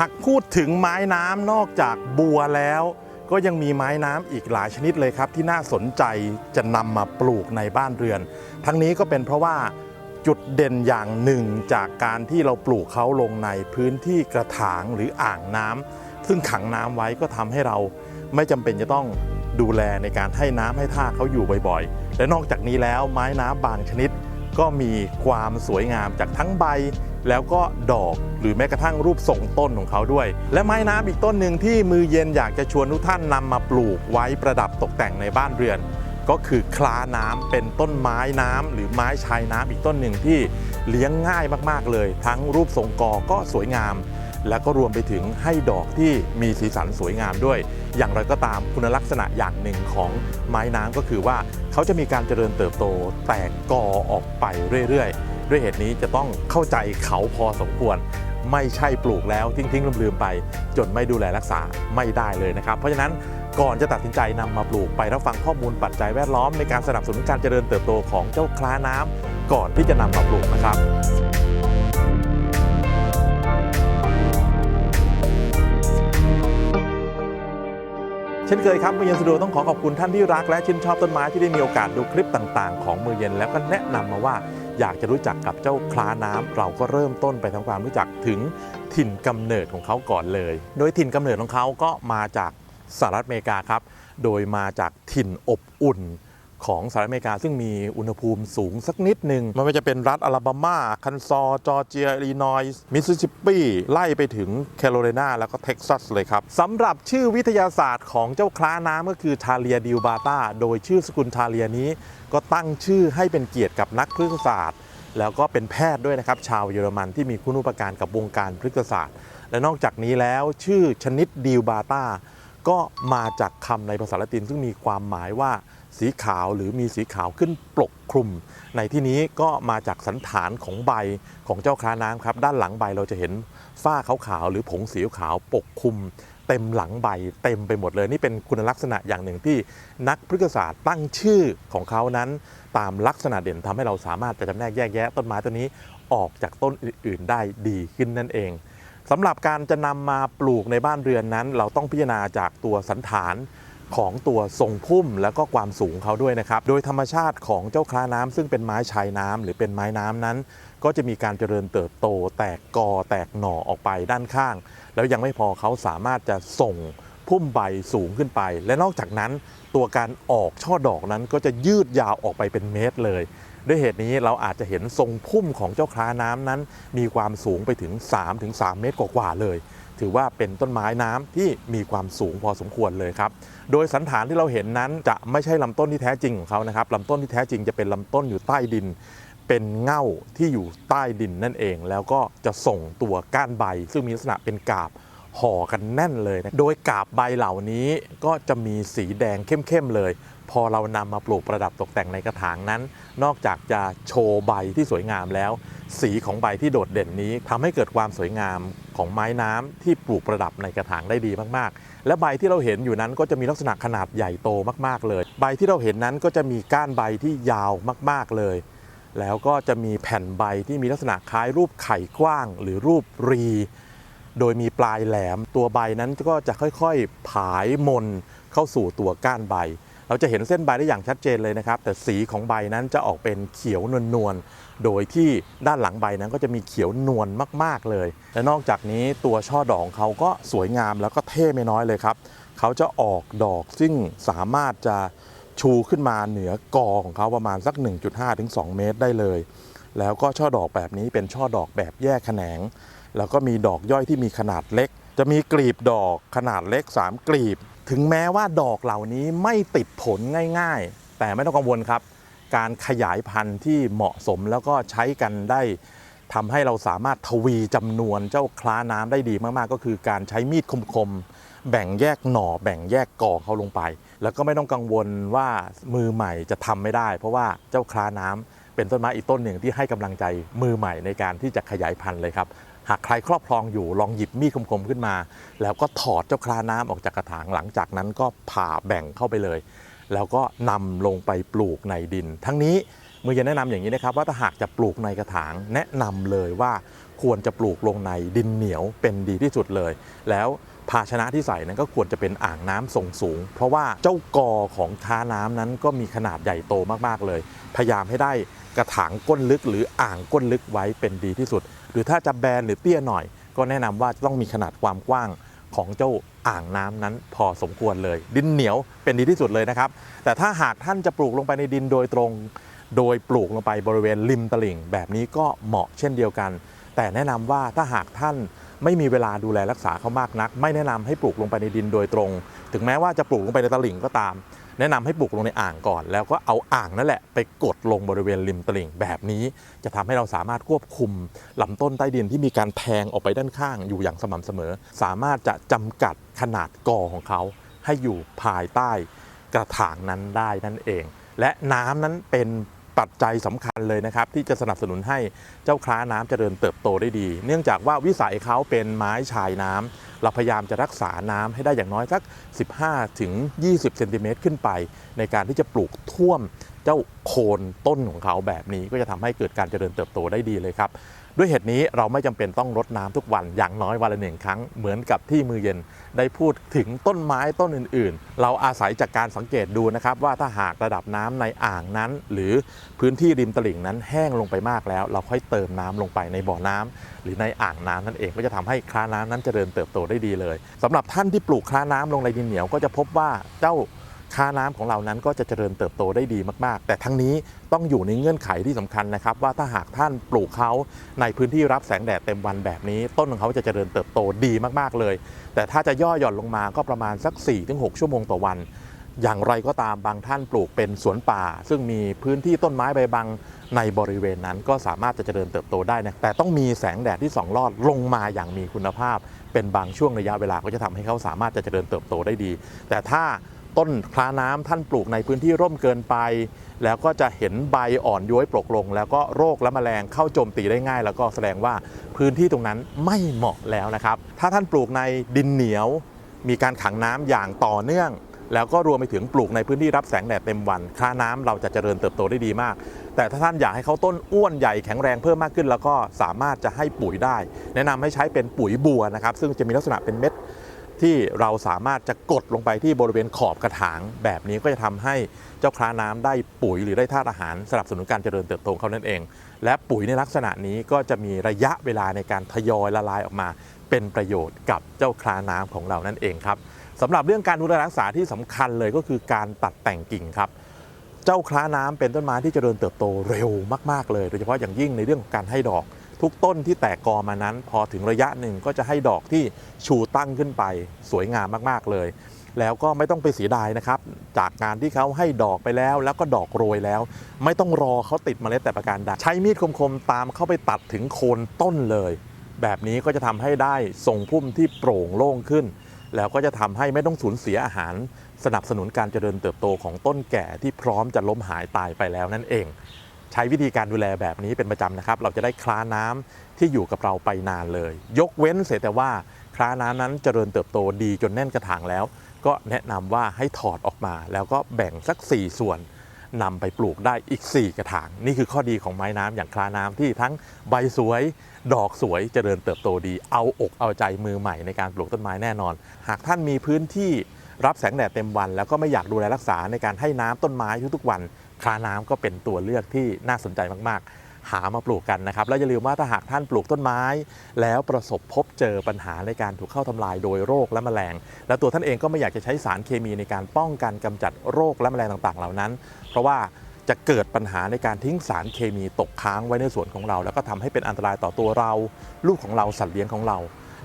หากพูดถึงไม้น้ำนอกจากบัวแล้ว ก็ยังมีไม้น้ำอีกหลายชนิดเลยครับ ที่น่าสนใจจะนำมาปลูกในบ้านเรือน ทั้งนี้ก็เป็นเพราะว่าจุดเด่นอย่างหนึ่งจากการที่เราปลูกเขาลงในพื้นที่กระถางหรืออ่างน้ำซึ่งขังน้ำไว้ก็ทำให้เราไม่จำเป็นจะต้องดูแลในการให้น้ำให้ท่าเขาอยู่บ่อยๆ และนอกจากนี้แล้วไม้น้ำบางชนิด ก็มีความสวยงามจากทั้งใบ แล้วก็ดอกหรือแม้กระทั่งรูปทรงต้นของเขาด้วย และไม้น้ำอีกต้นหนึ่งที่มือเย็นอยากจะชวนทุกท่านนำมาปลูกไว้ประดับตกแต่งในบ้านเรือน ก็คือคลาน้ำเป็นต้นไม้น้ำหรือไม้ชายน้ำอีกต้นหนึ่งที่เลี้ยงง่ายมากๆเลย ทั้งรูปทรงกอก็สวยงาม แล้วก็รวมไปถึงให้ดอกที่มีสีสันสวยงามด้วย อย่างไรก็ตามคุณลักษณะอย่างหนึ่งของไม้น้ำก็คือว่าเขาจะมีการเจริญเติบโตแตกกอออกไปเรื่อยๆ ด้วยเหตุนี้จะต้องเข้าใจเขาพอสมควร ไม่ใช่ปลูกแล้วทิ้งๆลืมๆไป จนไม่ดูแลรักษาไม่ได้เลยนะครับ เพราะฉะนั้นก่อนจะตัดสินใจนำมาปลูกไปรับฟังข้อมูลปัจจัยแวดล้อมในการสนับสนุนการเจริญเติบโตของเจ้าคล้าน้ำก่อนที่จะนำมาปลูกนะครับ เช่นเคยครับมือเย็นสะดวกต้องขอขอบคุณท่านที่รักและชื่นชอบต้นไม้ที่ได้มีโอกาสดูคลิปต่างๆ ของมือเย็นแล้วก็แนะนำมาว่าอยากจะรู้จักกับเจ้าคล้าน้ำเราก็เริ่มต้นไปทำความรู้จักถึงถิ่นกำเนิดของเขาก่อนเลย โดยถิ่นกำเนิดของเขาก็มาจากสหรัฐอเมริกาครับ โดยมาจากถิ่นอบอุ่น ของสหรัฐอเมริกา ซึ่งมีอุณหภูมิสูงสักนิดหนึ่งไมันไม่ว่าจะเป็นรัฐอลาบามา คันซอร์จอร์เจียอิลลินอยส์มิสซิสซิปปีไล่ไปถึงแคโรไลนาแล้วก็เท็กซัสเลยครับสำหรับชื่อวิทยาศาสตร์ของเจ้าคล้าน้ำก็คือทาเลียดิวบาตาโดยชื่อสกุลทาเลียนี้ ก็ตั้งชื่อให้เป็นเกียรติกับนักพฤกษศาสตร์ แล้วก็เป็นแพทย์ด้วยนะครับชาวเยอรมันที่มีคุณูปการกับวงการพฤกษศาสตร์ และนอกจากนี้แล้วชื่อชนิดดิวบาตาก็มาจากคำในภาษาละตินซึ่งมีความหมายว่า สีขาวหรือมีสีขาวขึ้นปกคลุม ในที่นี้ก็มาจากสันฐานของใบของเจ้าคล้าน้ำครับ ด้านหลังใบเราจะเห็นฝ้าขาวๆหรือผงสีขาวปกคลุม เต็มหลังใบเต็มไปหมดเลย นี่เป็นคุณลักษณะอย่างหนึ่งที่นักพฤกษศาสตร์ตั้งชื่อของเขานั้น ตามลักษณะเด่นทำให้เราสามารถจะจำแนกแยกแยะต้นไม้ต้นนี้ออกจากต้นอื่น ๆ ได้ดีขึ้นนั่นเองสำหรับการจะนำมาปลูกในบ้านเรือนนั้น เราต้องพิจารณาจากตัวสันฐาน ของตัวทรงพุ่มแล้วก็ความสูงเขาด้วยนะครับ โดยธรรมชาติของเจ้าคล้าน้ำซึ่งเป็นไม้ชายน้ำหรือเป็นไม้น้ำนั้น ก็จะมีการเจริญเติบโต แตกกอแตกหน่อออกไปด้านข้าง แล้วยังไม่พอเขาสามารถจะส่งพุ่มใบสูงขึ้นไป และนอกจากนั้น ตัวการออกช่อดอกนั้นก็จะยืดยาวออกไปเป็นเมตรเลยด้วยเหตุนี้เราอาจจะเห็นทรงพุ่มของเจ้าคล้าน้ำนั้น มีความสูงไปถึง 3-3 เมตรกว่าๆเลย ถือว่าเป็นต้นไม้น้ำที่มีความสูงพอสมควรเลยครับ โดยสันฐานที่เราเห็นนั้นจะไม่ใช่ลำต้นที่แท้จริงของเขานะครับลำต้นที่แท้จริงจะเป็นลำต้นอยู่ใต้ดิน เป็นเง่าที่อยู่ใต้ดินนั่นเอง แล้วก็จะส่งตัวก้านใบ ซึ่งมีลักษณะเป็นกาบห่อกันแน่นเลยนะโดยกาบใบเหล่านี้ก็จะมีสีแดงเข้มๆเลย พอเรานำมาปลูกประดับตกแต่งในกระถางนั้น นอกจากจะโชว์ใบที่สวยงามแล้ว สีของใบที่โดดเด่นนี้ทำให้เกิดความสวยงามของไม้น้ำที่ปลูกประดับในกระถางได้ดีมากๆ และใบที่เราเห็นอยู่นั้นก็จะมีลักษณะขนาดใหญ่โตมากๆเลย ใบที่เราเห็นนั้นก็จะมีก้านใบที่ยาวมากๆเลย แล้วก็จะมีแผ่นใบที่มีลักษณะคล้ายรูปไข่กว้าง หรือรูปรี โดยมีปลายแหลม ตัวใบนั้นก็จะค่อยๆ ผายมนเข้าสู่ตัวก้านใบ เราจะเห็นเส้นใบได้อย่างชัดเจนเลยนะครับ แต่สีของใบนั้นจะออกเป็นเขียวนวลๆ โดยที่ด้านหลังใบนั้นก็จะมีเขียวนวลมากๆเลย และนอกจากนี้ตัวช่อดอกของเขาก็สวยงามแล้วก็เท่ไม่น้อยเลยครับ เขาจะออกดอกซึ่งสามารถจะชูขึ้นมาเหนือกอของเขาประมาณสัก 1.5ถึงเมตรได้เลย แล้วก็ช่อดอกแบบนี้เป็นช่อดอกแบบแยกแขนง แล้วก็มีดอกย่อยที่มีขนาดเล็ก จะมีกลีบดอกขนาดเล็ก 3 กลีบ ถึงแม้ว่าดอกเหล่านี้ไม่ติดผลง่าย ๆ แต่ไม่ต้องกังวลครับ การขยายพันธุ์ที่เหมาะสมแล้วก็ใช้กันได้ทำให้เราสามารถทวีจำนวนเจ้าคล้าน้ำได้ดีมาก ๆ ก็คือการใช้มีดคม ๆ แบ่งแยกหน่อ แบ่งแยกกอเขาลงไป แล้วก็ไม่ต้องกังวลว่ามือใหม่จะทำไม่ได้ เพราะว่าเจ้าคล้าน้ำเป็นต้นไม้อีกต้นหนึ่งที่ให้กำลังใจมือใหม่ในการที่จะขยายพันธุ์เลยครับ หากใครครอบครองอยู่ลองหยิบมีดคมๆขึ้นมา แล้วก็ถอดเจ้าคลาน้ำออกจากกระถางหลังจากนั้นก็ผ่าแบ่งเข้าไปเลย แล้วก็นำลงไปปลูกในดิน ทั้งนี้มือจะแนะนำอย่างนี้นะครับว่าถ้าหากจะปลูกในกระถางแนะนำเลยว่าควรจะปลูกลงในดินเหนียวเป็นดีที่สุดเลย แล้วภาชนะที่ใส่นั้นก็ควรจะเป็นอ่างน้ำทรงสูง เพราะว่าเจ้ากอของค้าน้ำนั้นก็มีขนาดใหญ่โตมากๆเลย พยายามให้ได้ กระถางก้นลึกหรืออ่างก้นลึกไว้เป็นดีที่สุด หรือถ้าจะแบนหรือเตี้ยหน่อย ก็แนะนำว่าต้องมีขนาดความกว้างของเจ้าอ่างน้ำนั้นพอสมควรเลย ดินเหนียวเป็นดีที่สุดเลยนะครับ แต่ถ้าหากท่านจะปลูกลงไปในดินโดยตรง โดยปลูกลงไปบริเวณริมตลิ่ง แบบนี้ก็เหมาะเช่นเดียวกัน แต่แนะนำว่าถ้าหากท่านไม่มีเวลาดูแลรักษาเขามากนัก ไม่แนะนำให้ปลูกลงไปในดินโดยตรง ถึงแม้ว่าจะปลูกลงไปในตลิ่งก็ตาม แนะนำให้ปลูกลงในอ่างก่อน แล้วก็เอาอ่างนั่นแหละไปกดลงบริเวณริมตลิ่งแบบนี้ จะทำให้เราสามารถควบคุมลำต้นใต้ดินที่มีการแทงออกไปด้านข้างอยู่อย่างสม่ำเสมอ สามารถจะจำกัดขนาดกอของเขา ให้อยู่ภายใต้กระถางนั้นได้นั่นเอง และน้ำนั้นเป็น ปัจจัยสำคัญเลยนะครับ ที่จะสนับสนุนให้เจ้าคล้าน้ำเจริญเติบโตได้ดี เนื่องจากว่าวิสัยเขาเป็นไม้ชายน้ำเราพยายามจะรักษาน้ำให้ได้อย่างน้อยสัก 15-20 เซนติเมตรขึ้นไป ในการที่จะปลูกท่วม เจ้าโคนต้นของเขาแบบนี้ก็จะทำให้เกิดการเจริญเติบโตได้ดีเลยครับ ด้วยเหตุนี้เราไม่จำเป็นต้องรดน้ำทุกวันอย่างน้อยวันละหนึ่งครั้งเหมือนกับที่มือเย็นได้พูดถึงต้นไม้ต้นอื่น ๆ เราอาศัยจากการสังเกตดูนะครับว่าถ้าหากระดับน้ำในอ่างนั้น หรือพื้นที่ริมตลิ่งนั้นแห้งลงไปมากแล้ว เราค่อยเติมน้ำลงไปในบ่อน้ำหรือในอ่างน้ำนั่นเองก็จะทำให้คล้าน้ำนั้นเจริญเติบโตได้ดีเลยสำหรับท่านที่ปลูกคล้าน้ำลงในดินเหนียวก็จะพบว่าเจ้า ค่าน้ำของเรานั้นก็จะเจริญเติบโตได้ดีมาก ๆ แต่ทั้งนี้ต้องอยู่ในเงื่อนไขที่สำคัญนะครับ ว่าถ้าหากท่านปลูกเขาในพื้นที่รับแสงแดดเต็มวันแบบนี้ ต้นของเขาจะเจริญเติบโตดีมาก ๆ เลย แต่ถ้าจะย่อหย่อนลงมาก็ประมาณสัก 4-6 ชั่วโมงต่อวัน อย่างไรก็ตามบางท่านปลูกเป็นสวนป่า ซึ่งมีพื้นที่ต้นไม้ใบบังในบริเวณนั้นก็สามารถจะเจริญเติบโตได้นะแต่ต้องมีแสงแดดที่สองลอดลงมาอย่างมีคุณภาพ เป็นบางช่วงระยะเวลาก็จะทำให้เขาสามารถจะเจริญเติบโตได้ดี แต่ถ้า ต้นคลาน้ำท่านปลูกในพื้นที่ร่มเกินไป แล้วก็จะเห็นใบอ่อนย้วยปลกลง แล้วก็โรคและแมลงเข้าโจมตีได้ง่าย แล้วก็แสดงว่าพื้นที่ตรงนั้นไม่เหมาะแล้วนะครับ ถ้าท่านปลูกในดินเหนียว มีการขังน้ำอย่างต่อเนื่อง แล้วก็รวมไปถึงปลูกในพื้นที่รับแสงแดดเต็มวันค่าน้ำเราจะเจริญเติบโตได้ดีมาก แต่ถ้าท่านอยากให้เขาต้นอ้วนใหญ่แข็งแรงเพิ่มมากขึ้น แล้วก็สามารถจะให้ปุ๋ยได้ แนะนำให้ใช้เป็นปุ๋ยบัวนะครับซึ่งจะมีลักษณะเป็นเม็ด ที่เราสามารถจะกดลงไปที่บริเวณขอบกระถาง แบบนี้ก็จะทำให้เจ้าคลาน้ำได้ปุ๋ยหรือได้ธาตุอาหารสนับสนุนการเจริญเติบโตของเขานั่นเอง และปุ๋ยในลักษณะนี้ก็จะมีระยะเวลาในการทยอยละลายออกมา เป็นประโยชน์กับเจ้าคลาน้ำของเรานั่นเองครับสำหรับเรื่องการดูแลรักษาที่สำคัญเลยก็คือการตัดแต่งกิ่งครับเจ้าคล้าน้ำเป็นต้นไม้ที่เจริญเติบโตเร็วมาก ๆ เลย โดยเฉพาะอย่างยิ่งในเรื่องของการให้ดอก ทุกต้นที่แตกกอมานั้น พอถึงระยะหนึ่งก็จะให้ดอกที่ชูตั้งขึ้นไปสวยงามมากๆเลย แล้วก็ไม่ต้องไปเสียดายนะครับ จากการที่เขาให้ดอกไปแล้ว แล้วก็ดอกโรยแล้ว ไม่ต้องรอเขาติดเมล็ดแต่ประการใดใช้มีดคมๆตามเข้าไปตัดถึงโคนต้นเลย แบบนี้ก็จะทำให้ได้ทรงพุ่มที่โปร่งโล่งขึ้น แล้วก็จะทำให้ไม่ต้องสูญเสียอาหาร สนับสนุนการเจริญเติบโตของต้นแก่ที่พร้อมจะล้มหายตายไปแล้วนั่นเอง ใช้วิธีการดูแลแบบนี้เป็นประจำนะครับ เราจะได้คล้าน้ำที่อยู่กับเราไปนานเลย ยกเว้นเสียแต่ว่าคล้าน้ำนั้นเจริญเติบโตดีจนแน่นกระถางแล้ว ก็แนะนำว่าให้ถอดออกมา แล้วก็แบ่งสัก 4 ส่วนนำไปปลูกได้อีก 4 กระถาง นี่คือข้อดีของไม้น้ำอย่างคลาน้ำที่ทั้งใบสวย ดอกสวยเจริญเติบโตดี เอาอกเอาใจมือใหม่ในการปลูกต้นไม้แน่นอน หากท่านมีพื้นที่รับแสงแดดเต็มวัน แล้วก็ไม่อยากดูแลรักษาในการให้น้ำต้นไม้ทุกๆวัน คลาน้ำก็เป็นตัวเลือกที่น่าสนใจมาก ๆ หามาปลูกกันนะครับ แล้วอย่าลืมว่าถ้าหากท่านปลูกต้นไม้ แล้วประสบพบเจอปัญหาในการถูกเข้าทำลายโดยโรคและแมลง และตัวท่านเองก็ไม่อยากจะใช้สารเคมีในการป้องกันกำจัดโรคและแมลงต่าง ๆ เหล่านั้น เพราะว่าจะเกิดปัญหาในการทิ้งสารเคมีตกค้างไว้ในสวนของเรา แล้วก็ทำให้เป็นอันตรายต่อตัวเรา ลูกของเราสัตว์เลี้ยงของเรา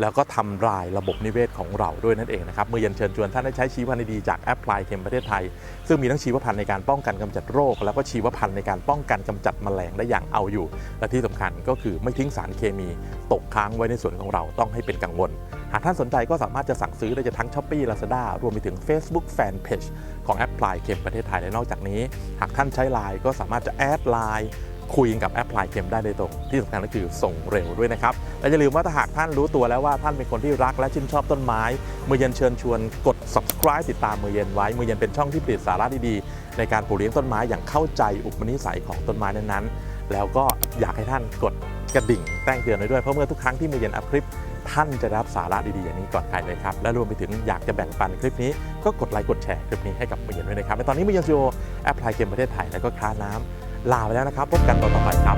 แล้วก็ทำลายระบบนิเวศของเราด้วยนั่นเองนะครับเมื่อเย็นเชิญชวนท่านได้ใช้ชีวพันธุ์ดีจากแอปพลายเคมประเทศไทย ซึ่งมีทั้งชีวพันธุ์ในการป้องกันกำจัดโรค แล้วก็ชีวพันธุ์ในการป้องกันกำจัดแมลงได้อย่างเอาอยู่ และที่สำคัญก็คือไม่ทิ้งสารเคมีตกค้างไว้ในสวนของเราต้องให้เป็นกังวล หากท่านสนใจก็สามารถจะสั่งซื้อได้จากทั้ง s h อ p e e Lazada รวมไปถึง Facebook Fanpage ของแอปพลายเคมประเทศไทยและนอกจากนี้ หากท่านใช้ไลน์ก็สามารถจะแอดไลน์ คุยกับแอปพลายเคมได้โดยตรง ที่สำคัญก็คือส่งเร็วด้วยนะครับ และอย่าลืมว่าถ้าหากท่านรู้ตัวแล้วว่าท่านเป็นคนที่รักและชื่นชอบต้นไม้ มือเย็นเชิญชวนกด subscribe ติดตามมือเย็นไว้ มือเย็นเป็นช่องที่ผลิตสาระดีๆ ในการปลูกเลี้ยงต้นไม้อย่างเข้าใจอุปนิสัยของต้นไม้นั้นๆ แล้วก็อยากให้ท่านกดกระดิ่งแจ้งเตือนไว้ด้วยเพราะเมื่อทุกครั้งที่มือเย็นอัพคลิปท่านจะรับสาระดีๆอย่างนี้ก่อนใครเลยครับ และรวมไปถึงอยากจะแบ่งปันคลิปนี้ ก็กดไลค์กดแชร์คลิปนี้ให้กับมือเย็นด้วยนะครับและตอนนี้มือเย็นโชว์แอปพลายเกมประเทศไทย แล้วก็คลาน้ำ ลาไปแล้วนะครับ พบกันต่อนต่อไปครับ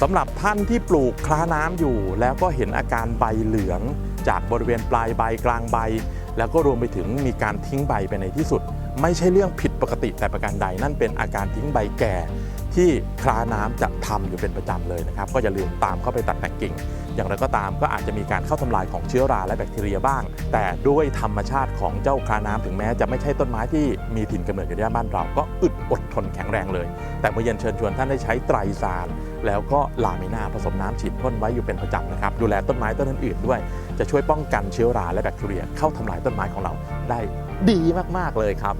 สำหรับท่านที่ปลูกคล้าน้ำอยู่ แล้วก็เห็นอาการใบเหลือง จากบริเวณปลายใบกลางใบ แล้วก็รวมไปถึงมีการทิ้งใบไปในที่สุด ไม่ใช่เรื่องผิด ปกติแต่ประการใด นั่นเป็นอาการทิ้งใบแก่ ที่คลาน้ำจะทำอยู่เป็นประจำเลยนะครับ ก็อย่าลืมตามเข้าไปตัดแต่งกิ่ง อย่างไรก็ตามก็อาจจะมีการเข้าทำลายของเชื้อราและแบคทีเรียบ้าง แต่ด้วยธรรมชาติของเจ้าคลาน้ำถึงแม้จะไม่ใช่ต้นไม้ที่มีถิ่นกำเนิดอยู่ในบ้านเราก็อึดอดทนแข็งแรงเลย แต่เมื่อเย็นเชิญชวนท่านได้ใช้ไตรซานแล้วก็ลามิน่าผสมน้ำฉีดพ่นไว้อยู่เป็นประจำนะครับดูแลต้นไม้ต้นอื่นๆด้วย จะช่วยป้องกันเชื้อราและแบคทีเรียเข้าทำลายต้นไม้ของเราได้ดีมากๆเลยครับ